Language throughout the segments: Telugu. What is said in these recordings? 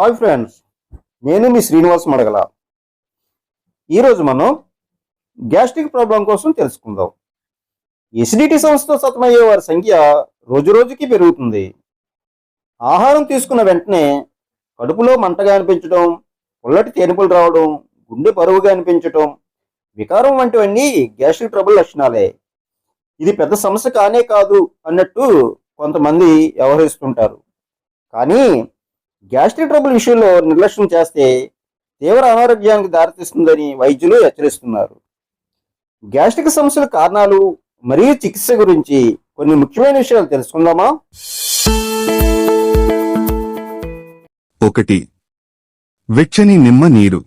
హాయ్ ఫ్రెండ్స్ నేను మీ శ్రీనివాస్ మడగల ఈరోజు మనం గ్యాస్ట్రిక్ ప్రాబ్లం కోసం తెలుసుకుందాం. ఎసిడిటీ సమస్యతో సతమయ్యే వారి సంఖ్య రోజు రోజుకి పెరుగుతుంది. ఆహారం తీసుకున్న వెంటనే కడుపులో మంటగా అనిపించడం పుల్లటి తేనుపులు రావడం గుండె బరువుగా అనిపించడం వికారం వంటివన్నీ గ్యాస్ట్రిక్ ట్రబుల్ లక్షణాలే. ఇది పెద్ద సమస్య కానే కాదు అన్నట్టు కొంతమంది వ్యవహరిస్తుంటారు. కానీ గ్యాస్ట్రిక్ ట్రబుల్ విషయంలో నిర్లక్ష్యం చేస్తే తీవ్ర అనారోగ్యానికి దారితీస్తుందని వైద్యులు హెచ్చరిస్తున్నారు. గ్యాస్ట్రిక్ సమస్యల కారణాలు మరియు చికిత్స గురించి కొన్ని ముఖ్యమైన విషయాలు తెలుసుకుందామా? ఒకటి. వెచ్చని నిమ్మ నీరు.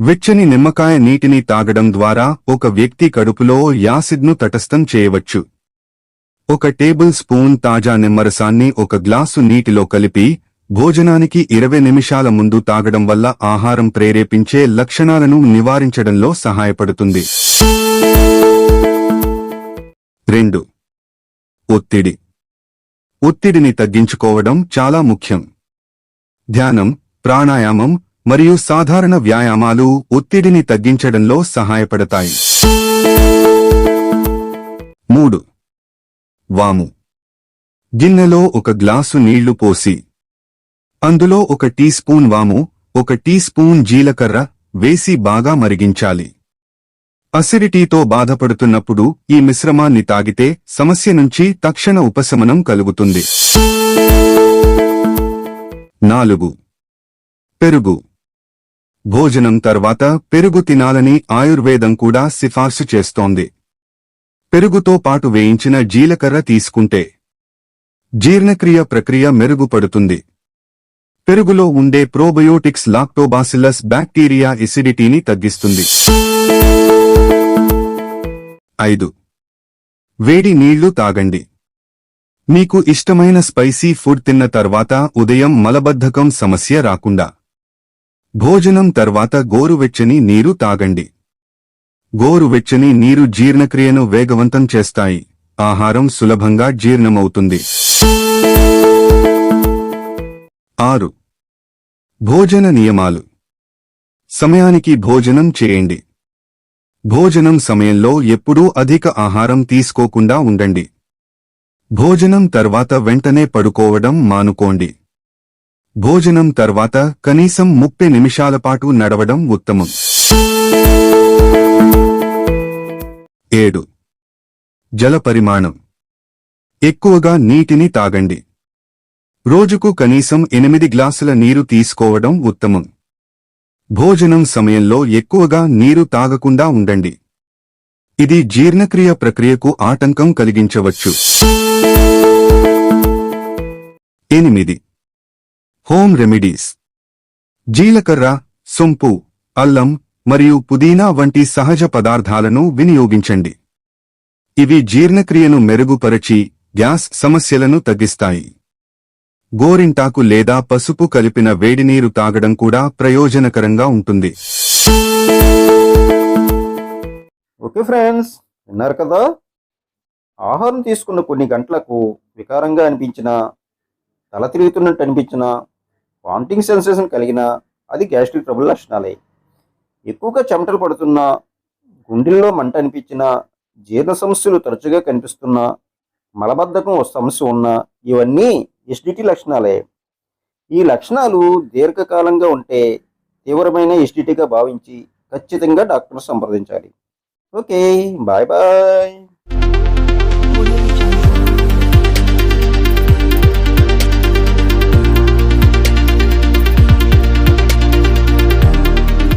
వెచ్చని నిమ్మకాయ నీటిని తాగడం ద్వారా ఒక వ్యక్తి కడుపులో యాసిడ్ను తటస్థం చేయవచ్చు. ఒక టేబుల్ స్పూన్ తాజా నిమ్మరసాన్ని ఒక గ్లాసు నీటిలో కలిపి భోజనానికి ఇరవై నిమిషాల ముందు తాగడం వల్ల ఆహారం ప్రేరేపించే లక్షణాలను నివారించడంలో సహాయపడుతుంది. రెండు. ఒత్తిడి. ఒత్తిడిని తగ్గించుకోవడం చాలా ముఖ్యం. ధ్యానం ప్రాణాయామం మరియు సాధారణ వ్యాయామాలు ఒత్తిడిని తగ్గించడంలో సహాయపడతాయి. మూడు. వాము. గిన్నెలో ఒక గ్లాసు నీళ్ళు పోసి అందులో ఒక టీ స్పూన్ వాము ఒక టీ స్పూన్ జీలకర్ర వేసి బాగా మరిగించాలి. అసిడిటీతో బాధపడుతున్నప్పుడు ఈ మిశ్రమాన్ని తాగితే సమస్య నుంచి తక్షణ ఉపశమనం కలుగుతుంది. నాలుగు. పెరుగు. భోజనం తర్వాత పెరుగు తినాలని ఆయుర్వేదం కూడా సిఫార్సు చేస్తోంది. పెరుగుతో పాటు వేయించిన జీలకర్ర తీసుకుంటే జీర్ణక్రియ ప్రక్రియ మెరుగుపడుతుంది. పెరుగులో ఉండే ప్రోబయోటిక్స్ లాక్టోబాసిల్లస్ బ్యాక్టీరియా ఎసిడిటీని తగ్గిస్తుంది. ఐదు. వేడి నీళ్ళు తాగండి. మీకు ఇష్టమైన స్పైసీ ఫుడ్ తిన్న తర్వాత ఉదయం మలబద్ధకం సమస్య రాకుండా. భోజనం తర్వాత గోరువెచ్చని నీరు తాగండి. గోరువెచ్చని నీరు జీర్ణక్రియను వేగవంతం చేస్తాయి. ఆహారం సులభంగా జీర్ణమవుతుంది. ఆరు. భోజన నియమాలు. సమయానికి భోజనం చేయండి. భోజనం సమయంలో ఎప్పుడూ అధిక ఆహారం తీసుకోకుండా ఉండండి. భోజనం తర్వాత వెంటనే పడుకోవడం మానుకోండి. భోజనం తర్వాత కనీసం ముప్పై నిమిషాల పాటు నడవడం ఉత్తమం. ఏడు. జల పరిమాణం ఎక్కువగా నీటిని తాగండి. రోజుకు కనీసం ఎనిమిది గ్లాసుల నీరు తీసుకోవడం ఉత్తమం. భోజనం సమయంలో ఎక్కువగా నీరు తాగకుండా ఉండండి. ఇది జీర్ణక్రియ ప్రక్రియకు ఆటంకం కలిగించవచ్చు. ఎనిమిది. Home remedies. జీలకర్ర సొంపు అల్లం మరియు పుదీనా వంటి సహజ పదార్థాలను వినియోగించండి. ఇవి జీర్ణక్రియను మెరుగుపరచి గ్యాస్ సమస్యలను తగ్గిస్తాయి. గోరింటాకు లేదా పసుపు కలిపిన వేడినీరు తాగడం కూడా ప్రయోజనకరంగా ఉంటుంది. ఓకే ఫ్రెండ్స్ విన్నారు కదా? ఆహారం తీసుకున్న కొన్ని గంటలకు వికారంగా అనిపించిన తల తిరుగుతున్నట్టు అనిపించిన వామిటింగ్ సెన్సేషన్ కలిగిన అది గ్యాస్ట్రిక్ ట్రబుల్ లక్షణాలే. ఎక్కువగా చెమటలు పడుతున్నా గుండెల్లో మంట అనిపించిన జీర్ణ సమస్యలు తరచుగా కనిపిస్తున్నా మలబద్ధకం సమస్య ఉన్న ఇవన్నీ ఎస్డిటి లక్షణాలే. ఈ లక్షణాలు దీర్ఘకాలంగా ఉంటే తీవ్రమైన ఎస్డిటిగా భావించి ఖచ్చితంగా డాక్టర్ సంప్రదించాలి. Okay bye bye.